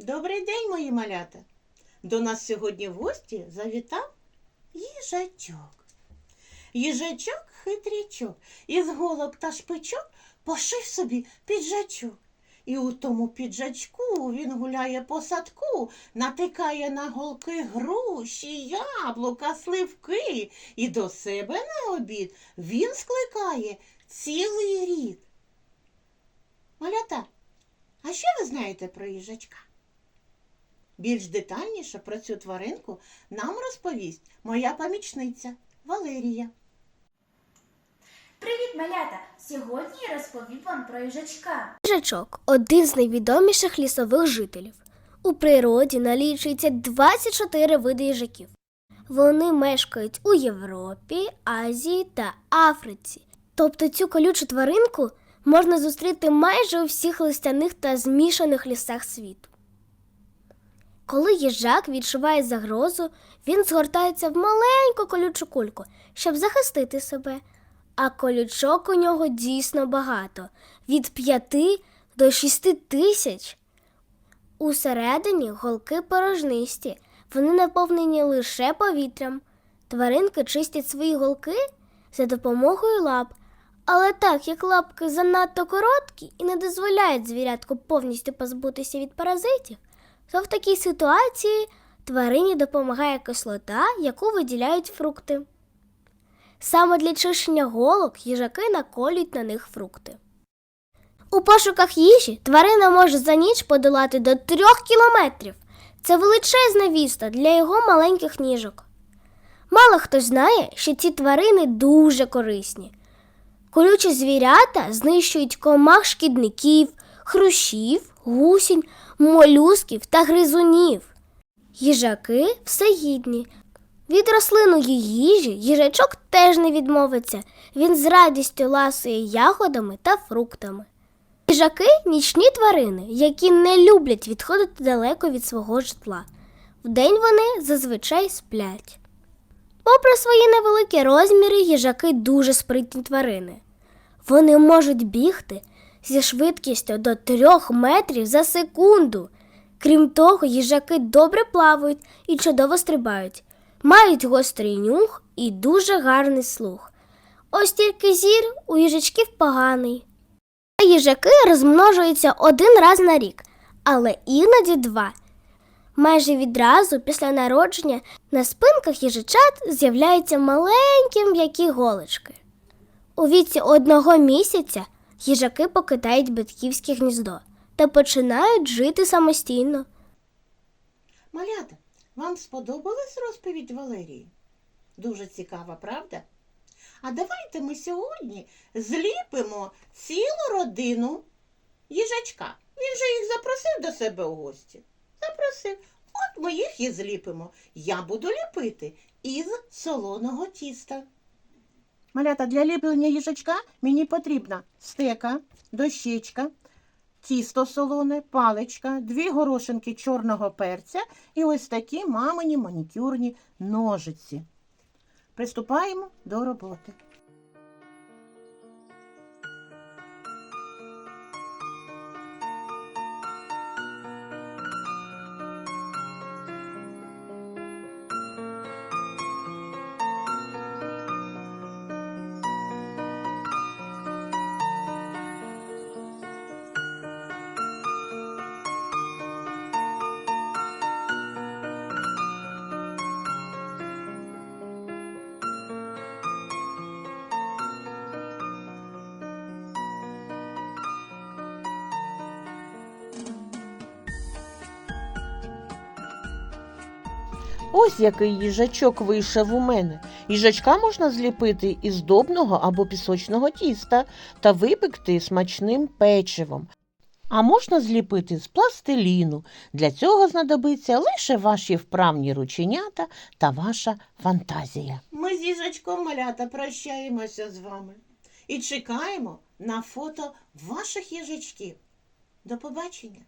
Добрий день, мої малята. До нас сьогодні в гості завітав їжачок. Їжачок хитрячок, із голок та шпичок пошив собі піджачок. І у тому піджачку він гуляє по садку, натикає на голки груші, яблука, сливки, і до себе на обід він скликає цілий рід. Малята, а що ви знаєте про їжачка? Більш детальніше про цю тваринку нам розповість моя помічниця Валерія. Привіт, малята! Сьогодні я розповім вам про їжачка. Їжачок один з найвідоміших лісових жителів. У природі налічується 24 види їжаків. Вони мешкають у Європі, Азії та Африці. Тобто цю колючу тваринку можна зустріти майже у всіх листяних та змішаних лісах світу. Коли їжак відчуває загрозу, він згортається в маленьку колючу кульку, щоб захистити себе. А колючок у нього дійсно багато від 5 до 6 тисяч. Усередині голки порожнисті, вони наповнені лише повітрям. Тваринки чистять свої голки за допомогою лап. Але так як лапки занадто короткі і не дозволяють звірятку повністю позбутися від паразитів, то в такій ситуації тварині допомагає кислота, яку виділяють фрукти. Саме для чищення голок їжаки наколюють на них фрукти. У пошуках їжі тварина може за ніч подолати до трьох кілометрів. Це величезна відстань для його маленьких ніжок. Мало хто знає, що ці тварини дуже корисні. Колючі звірята знищують комах шкідників, хрущів, гусінь, молюсків та гризунів. Їжаки всегідні. Від рослинної їжі їжачок теж не відмовиться. Він з радістю ласує ягодами та фруктами. Їжаки нічні тварини, які не люблять відходити далеко від свого житла. Вдень вони зазвичай сплять. Попри свої невеликі розміри, їжаки дуже спритні тварини. Вони можуть бігти зі швидкістю до 3 метрів за секунду. Крім того, їжаки добре плавають і чудово стрибають, мають гострий нюх і дуже гарний слух. Ось тільки зір у їжачків поганий. Їжаки розмножуються один раз на рік, але іноді два. Майже відразу після народження на спинках їжачат з'являються маленькі м'які голочки. У віці одного місяця їжаки покидають батьківське гніздо та починають жити самостійно. Малята, вам сподобалась розповідь Валерії? Дуже цікава, правда? А давайте ми сьогодні зліпимо цілу родину їжачка. Він же їх запросив до себе у гості. Запросив. От ми їх і зліпимо. Я буду ліпити із солоного тіста. Малята, для ліплення їжачка мені потрібна стека, дощечка, тісто солоне, паличка, дві горошинки чорного перця і ось такі мамині манікюрні ножиці. Приступаємо до роботи. Ось який їжачок вийшов у мене. Їжачка можна зліпити із добного або пісочного тіста та випекти смачним печивом. А можна зліпити з пластиліну. Для цього знадобиться лише ваші вправні рученята та ваша фантазія. Ми з їжачком малята прощаємося з вами і чекаємо на фото ваших їжачків. До побачення!